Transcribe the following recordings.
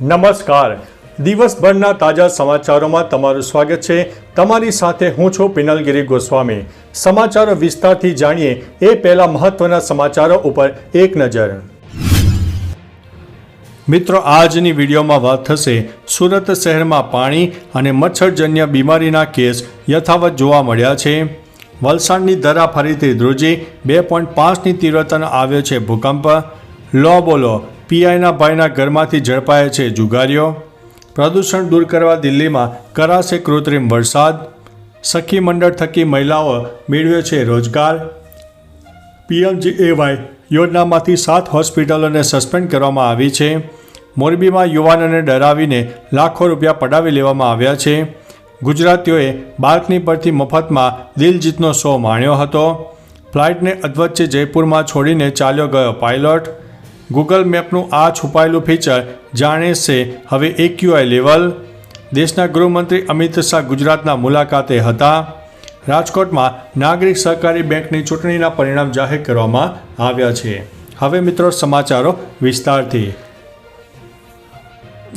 નમસ્કાર. દિવસભરના તાજા સમાચારોમાં તમારું સ્વાગત છે. તમારી સાથે હું છું પિનલગીરી ગોસ્વામી. સમાચારો વિસ્તારથી જાણીએ એ પહેલા મહત્વના સમાચારો ઉપર એક નજર. મિત્રો, આજની વિડીયોમાં વાત થશે સુરત શહેરમાં પાણી અને મચ્છરજન્ય બીમારીના કેસ યથાવત જોવા મળ્યા છે. વલસાડની દરા ફરીથી ધ્રુજી બે પોઈન્ટ પાંચની તીવ્રતાનો આવ્યો છે ભૂકંપ. લો બોલો પીઆઈના ભાઈના ઘરમાંથી ઝડપાયા છે જુગારીઓ. પ્રદૂષણ દૂર કરવા દિલ્હીમાં કરાશે કૃત્રિમ વરસાદ. સખી મંડળ થકી મહિલાઓ મેળવ્યો છે રોજગાર. પીએમજીએવાય યોજનામાંથી સાત હોસ્પિટલોને સસ્પેન્ડ કરવામાં આવી છે. મોરબીમાં યુવાનોને ડરાવીને લાખો રૂપિયા પડાવી લેવામાં આવ્યા છે. ગુજરાતીઓએ બાલ્કની પરથી મફતમાં દિલજીતનો શો માણ્યો હતો. ફ્લાઇટને અધવચ્ચે જયપુરમાં છોડીને ચાલ્યો ગયો પાયલોટ. ગૂગલ મેપનું આ છુપાયેલું ફીચર જાણે છે હવે એક્યુઆઈ લેવલ દેશના ગૃહમંત્રી અમિત શાહ ગુજરાતના મુલાકાતે હતા. રાજકોટમાં નાગરિક સહકારી બેંકની ચૂંટણીના પરિણામ જાહેર કરવામાં આવ્યા છે. હવે મિત્રો સમાચારો વિસ્તારથી.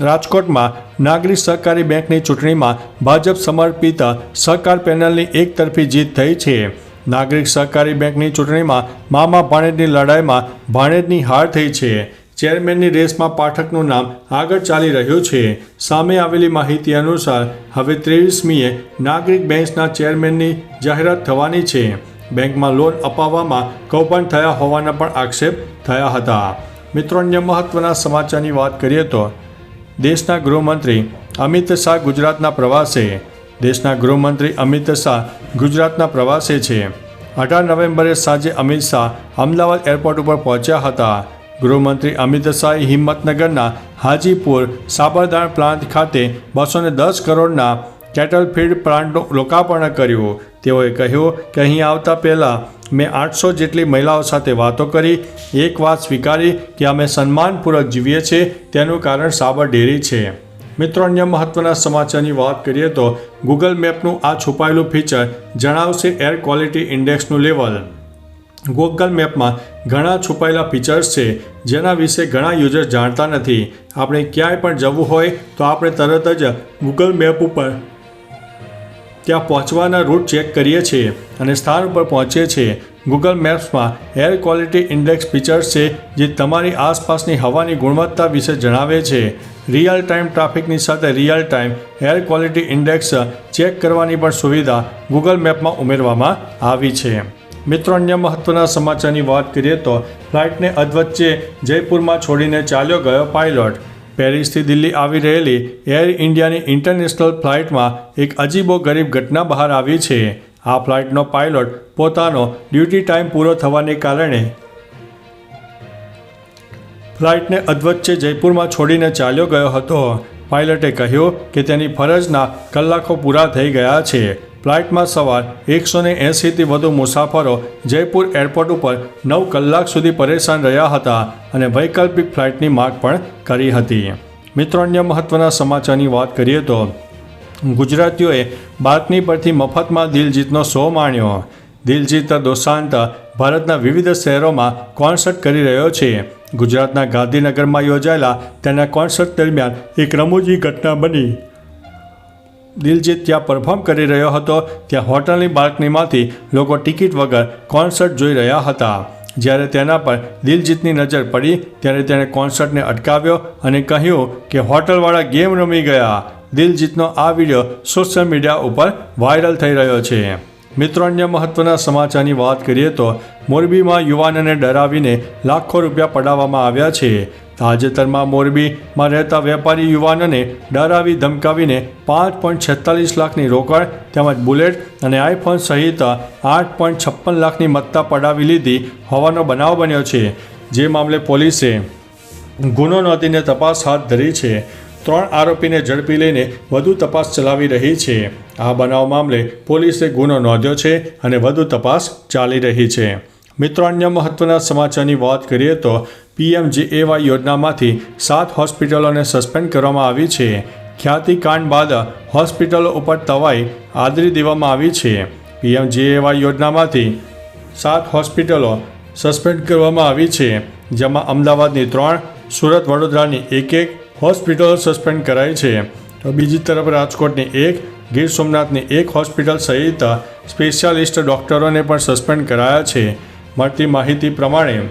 રાજકોટમાં નાગરિક સહકારી બેંકની ચૂંટણીમાં ભાજપ સમર્પિત સહકાર પેનલની એકતરફી જીત થઈ છે. નાગરિક સહકારી બેંકની ચૂંટણીમાં મામા ભાણેજની લડાઈમાં ભાણેજની હાર થઈ છે. ચેરમેનની રેસમાં પાઠકનું નામ આગળ ચાલી રહ્યું છે. સામે આવેલી માહિતી અનુસાર, હવે ત્રેવીસમીએ નાગરિક બેંકના ચેરમેનની જાહેરાત થવાની છે. બેંકમાં લોન અપાવવામાં કૌભાંડ થયા હોવાના પણ આક્ષેપ થયા હતા. મિત્રો, અન્ય મહત્વના સમાચારની વાત કરીએ તો, દેશના ગૃહમંત્રી અમિત શાહ ગુજરાતના પ્રવાસે દેશના ગૃહમંત્રી અમિત શાહ ગુજરાતના પ્રવાસે છે. અઢાર નવેમ્બરે સાંજે અમિત શાહ અમદાવાદ એરપોર્ટ ઉપર પહોંચ્યા હતા. ગૃહમંત્રી અમિત શાહે હિંમતનગરના હાજીપુર સાબરદાણ પ્લાન્ટ ખાતે બસો દસ કરોડના કેટલ ફીડ પ્લાન્ટનું લોકાર્પણ કર્યું. તેઓએ કહ્યું કે અહીં આવતા પહેલાં મેં આઠસો જેટલી મહિલાઓ સાથે વાતો કરી. એક વાત સ્વીકારી કે અમે સન્માનપૂર્વક જીવીએ છીએ, તેનું કારણ સાબર ડેરી છે. મિત્રો, અન્ય મહત્વના સમાચારની વાત કરીએ તો ગૂગલ મેપનું આ છુપાયેલું ફીચર જણાવશે એર ક્વોલિટી ઇન્ડેક્સનું લેવલ. ગૂગલ મેપમાં ઘણા છુપાયેલા ફીચર્સ છે, જેના વિશે ઘણા યુઝર્સ જાણતા નથી. આપણે ક્યાંય પણ જવું હોય તો આપણે તરત જ ગૂગલ મેપ ઉપર ત્યાં પહોંચવાના રૂટ ચેક કરીએ છીએ અને સ્થાન ઉપર પહોંચીએ છીએ. ગૂગલ મેપ્સમાં એર ક્વોલિટી ઇન્ડેક્સ ફીચર્સ છે, જે તમારી આસપાસની હવાની ગુણવત્તા વિશે જણાવે છે. રિયલ ટાઈમ ટ્રાફિકની સાથે real time air quality index check કરવાની પણ સુવિધા ગૂગલ મેપમાં ઉમેરવામાં આવી છે. મિત્રો, અન્ય મહત્વના સમાચારની વાત કરીએ તો ફ્લાઇટને અધવચ્ચે જયપુરમાં છોડીને ચાલ્યો ગયો પાયલોટ પેરિસથી દિલ્હી આવી રહેલી એર ઇન્ડિયાની ઇન્ટરનેશનલ ફ્લાઇટમાં એક અજીબો ગરીબ ઘટના બહાર આવી છે. આ ફ્લાઇટનો પાયલોટ પોતાનો ડ્યુટી ટાઈમ પૂરો થવાને કારણે ફ્લાઇટને અધવચ્ચે જયપુરમાં છોડીને ચાલ્યો ગયો હતો. પાયલટે કહ્યું કે તેની ફરજના કલાકો પૂરા થઈ ગયા છે. ફ્લાઇટમાં સવાર એકસો ને એંસીથી વધુ મુસાફરો જયપુર એરપોર્ટ ઉપર નવ કલાક સુધી પરેશાન રહ્યા હતા અને વૈકલ્પિક ફ્લાઇટની માંગ પણ કરી હતી. મિત્રો, અન્ય મહત્વના સમાચારની વાત કરીએ તો ગુજરાતીઓએ બાતમી પરથી મફતમાં દિલજીતનો શો માણ્યો. દિલજીત દોસાંત ભારતના વિવિધ શહેરોમાં કોન્સર્ટ કરી રહ્યો છે. ગુજરાતના ગાંધીનગરમાં યોજાયેલા તેના કોન્સર્ટ દરમિયાન એક રમૂજી ઘટના બની. દિલજીત ત્યાં પરફોર્મ કરી રહ્યો હતો. ત્યાં હોટલની બાલ્કનીમાંથી લોકો ટિકિટ વગર કોન્સર્ટ જોઈ રહ્યા હતા. જ્યારે તેના પર દિલજીતની નજર પડી, ત્યારે તેણે કોન્સર્ટને અટકાવ્યો અને કહ્યું કે હોટલવાળા ગેમ રમી ગયા. દિલજીતનો આ વીડિયો સોશિયલ મીડિયા ઉપર વાયરલ થઈ રહ્યો છે. મિત્રો, અન્ય મહત્વના સમાચારની વાત કરીએ તો મોરબીમાં યુવાનને ડરાવીને લાખો રૂપિયા પડાવવામાં આવ્યા છે. તાજેતરમાં મોરબીમાં રહેતા વેપારી યુવાનોને ડરાવી ધમકાવીને પાંચ પોઈન્ટ છેતાલીસ લાખની રોકડ તેમજ બુલેટ અને આઈફોન સહિત આઠ પોઈન્ટ છપ્પન લાખની મત્તા પડાવી લીધી હોવાનો બનાવ બન્યો છે. જે મામલે પોલીસે ગુનો નોંધીને તપાસ હાથ ધરી છે. ત્રણ આરોપીને ઝડપી લઈને વધુ તપાસ ચલાવી રહી છે. આ બનાવ મામલે પોલીસે ગુનો નોંધ્યો છે અને વધુ તપાસ ચાલી રહી છે. મિત્રો, અન્ય મહત્વના સમાચારની વાત કરીએ તો પીએમજીએવાય યોજનામાંથી સાત હોસ્પિટલોને સસ્પેન્ડ કરવામાં આવી છે. ખ્યાતિકાંડ બાદ હોસ્પિટલો ઉપર તવાઈ આદરી દેવામાં આવી છે. પીએમજીએવાય યોજનામાંથી સાત હોસ્પિટલો સસ્પેન્ડ કરવામાં આવી છે, જેમાં અમદાવાદની ત્રણ, સુરત વડોદરાની એક એક હોસ્પિટલો સસ્પેન્ડ કરાઈ છે. તો બીજી તરફ રાજકોટની એક, ગીર સોમનાથની એક હોસ્પિટલ સહિત સ્પેશિયાલિસ્ટ ડૉક્ટરોને પણ સસ્પેન્ડ કરાયા છે. મળતી માહિતી પ્રમાણે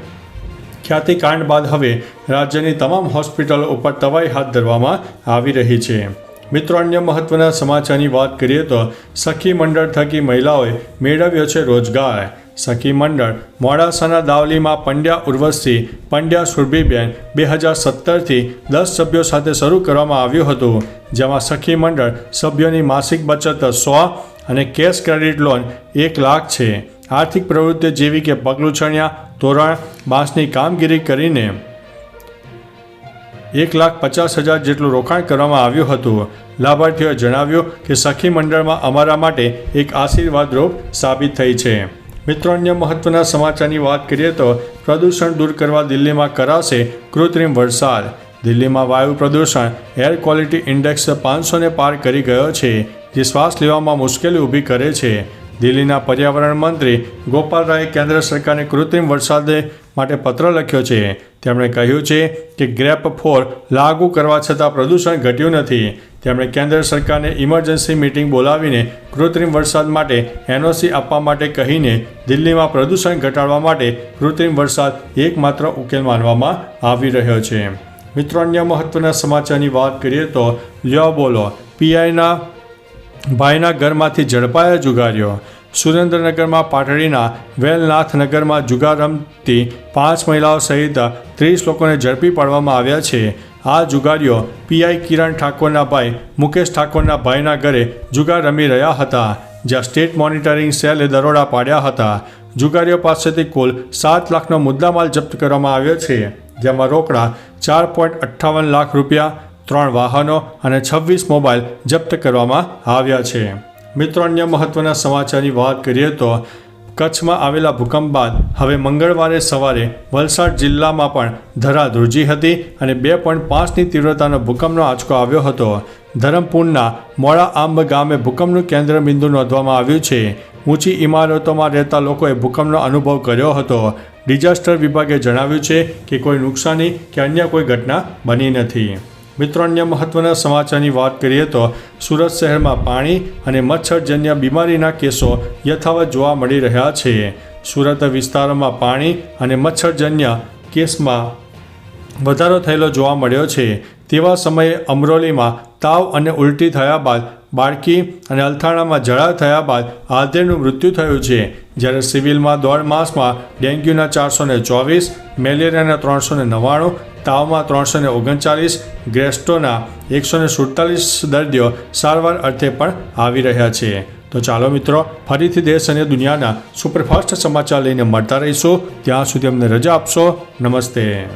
ખ્યાતિકાંડ બાદ હવે રાજ્યની તમામ હોસ્પિટલો ઉપર તવાઈ હાથ ધરવામાં આવી રહી છે. મિત્રો, અન્ય મહત્વના સમાચારની વાત કરીએ તો સખી મંડળ થકી મહિલાઓએ મેળવ્યો છે રોજગાર. સખી મંડળ મોડાસાના દાવલીમાં પંડ્યા ઉર્વશી પંડ્યા સુરભીબેન બે હજાર સત્તરથી દસ સભ્યો સાથે શરૂ કરવામાં આવ્યું હતું, જેમાં સખી મંડળ સભ્યોની માસિક બચત સો અને કેશ ક્રેડિટ લોન એક લાખ છે. આર્થિક પ્રવૃત્તિ જેવી કે પગલું છણ્યા, ધોરણ બાંસની કામગીરી કરીને એક લાખ પચાસ હજાર જેટલું રોકાણ કરવામાં આવ્યું હતું. લાભાર્થીઓએ જણાવ્યું કે સખી મંડળમાં અમારા માટે એક આશીર્વાદરૂપ સાબિત થઈ છે. મિત્રો, અન્ય મહત્વના સમાચારની વાત કરીએ તો પ્રદૂષણ દૂર કરવા દિલ્હીમાં કરાશે કૃત્રિમ વરસાદ. દિલ્હીમાં વાયુ પ્રદૂષણ, એર ક્વોલિટી ઇન્ડેક્સ પાંચસોને પાર કરી ગયો છે, જે શ્વાસ લેવામાં મુશ્કેલી ઊભી કરે છે. દિલ્હીના પર્યાવરણ મંત્રી ગોપાલ રાયે કેન્દ્ર સરકારને કૃત્રિમ વરસાદ માટે પત્ર લખ્યો છે. તેમણે કહ્યું છે કે ગ્રેપ ફોર લાગુ કરવા છતાં પ્રદૂષણ ઘટ્યું નથી. તેમણે કેન્દ્ર સરકારને ઇમરજન્સી મિટિંગ બોલાવીને કૃત્રિમ વરસાદ માટે એનઓસી આપવા માટે કહીને દિલ્હીમાં પ્રદૂષણ ઘટાડવા માટે કૃત્રિમ વરસાદ એકમાત્ર ઉકેલ માનવામાં આવી રહ્યો છે. મિત્રો, અન્ય મહત્વના સમાચારની વાત કરીએ તો લ્યો બોલો. પીઆઈના ભાઈના ઘરમાંથી ઝડપાયા જુગારીઓ. સુરેન્દ્રનગરમાં પાટડીના વેલનાથનગરમાં જુગાર રમતી પાંચ મહિલાઓ સહિત ત્રીસ લોકોને ઝડપી પાડવામાં આવ્યા છે. આ જુગારીઓ પીઆઈ કિરણ ઠાકોરના ભાઈ, મુકેશ ઠાકોરના ભાઈના ઘરે જુગાર રમી રહ્યા હતા, જ્યાં સ્ટેટ મોનિટરિંગ સેલે દરોડા પાડ્યા હતા. જુગારીઓ પાસેથી કુલ સાત લાખનો મુદ્દામાલ જપ્ત કરવામાં આવ્યો છે, જેમાં રોકડા ચાર પોઈન્ટ અઠ્ઠાવન લાખ રૂપિયા ત્રણ વાહનો અને છવ્વીસ મોબાઈલ જપ્ત કરવામાં આવ્યા છે. મિત્રો, અન્ય મહત્વના સમાચારની વાત કરીએ તો કચ્છમાં આવેલા ભૂકંપ બાદ હવે મંગળવારે સવારે વલસાડ જિલ્લામાં પણ ધરા ધ્રુજી હતી અને બે પોઈન્ટ પાંચની તીવ્રતાનો ભૂકંપનો આંચકો આવ્યો હતો. ધરમપુરના મોડા આંબ ગામે ભૂકંપનું કેન્દ્ર બિંદુ નોંધવામાં આવ્યું છે. ઊંચી ઇમારતોમાં રહેતા લોકોએ ભૂકંપનો અનુભવ કર્યો હતો. ડિઝાસ્ટર વિભાગે જણાવ્યું છે કે કોઈ નુકસાની કે અન્ય કોઈ ઘટના બની નથી. મિત્રો, અન્ય મહત્વના સમાચારની વાત કરીએ તો સુરત શહેરમાં પાણી અને મચ્છરજન્ય બીમારીના કેસો યથાવત જોવા મળી રહ્યા છે. સુરત વિસ્તારોમાં પાણી અને મચ્છરજન્ય કેસમાં વધારો થયેલો જોવા મળ્યો છે. તેવા સમયે અમરોલીમાં તાવ અને ઉલટી થયા બાદ બાળકી અને અલથાણામાં જળા થયા બાદ આધેડનું મૃત્યુ થયું છે. જ્યારે સિવિલમાં દોઢ માસમાં ડેન્ગ્યુના ચારસો ચોવીસ, મેલેરિયાના ત્રણસો ને નવ્વાણું તાવમાં ત્રણસો ને ઓગણચાલીસ, ગ્રેસ્ટોના એકસો ને સુડતાલીસ દર્દીઓ સારવાર અર્થે પણ આવી રહ્યા છે. તો ચાલો મિત્રો, ફરીથી દેશ અને દુનિયાના સુપરફાસ્ટ સમાચાર લઈને મળતા રહીશું. ત્યાં સુધી અમને રજા આપશો. નમસ્તે.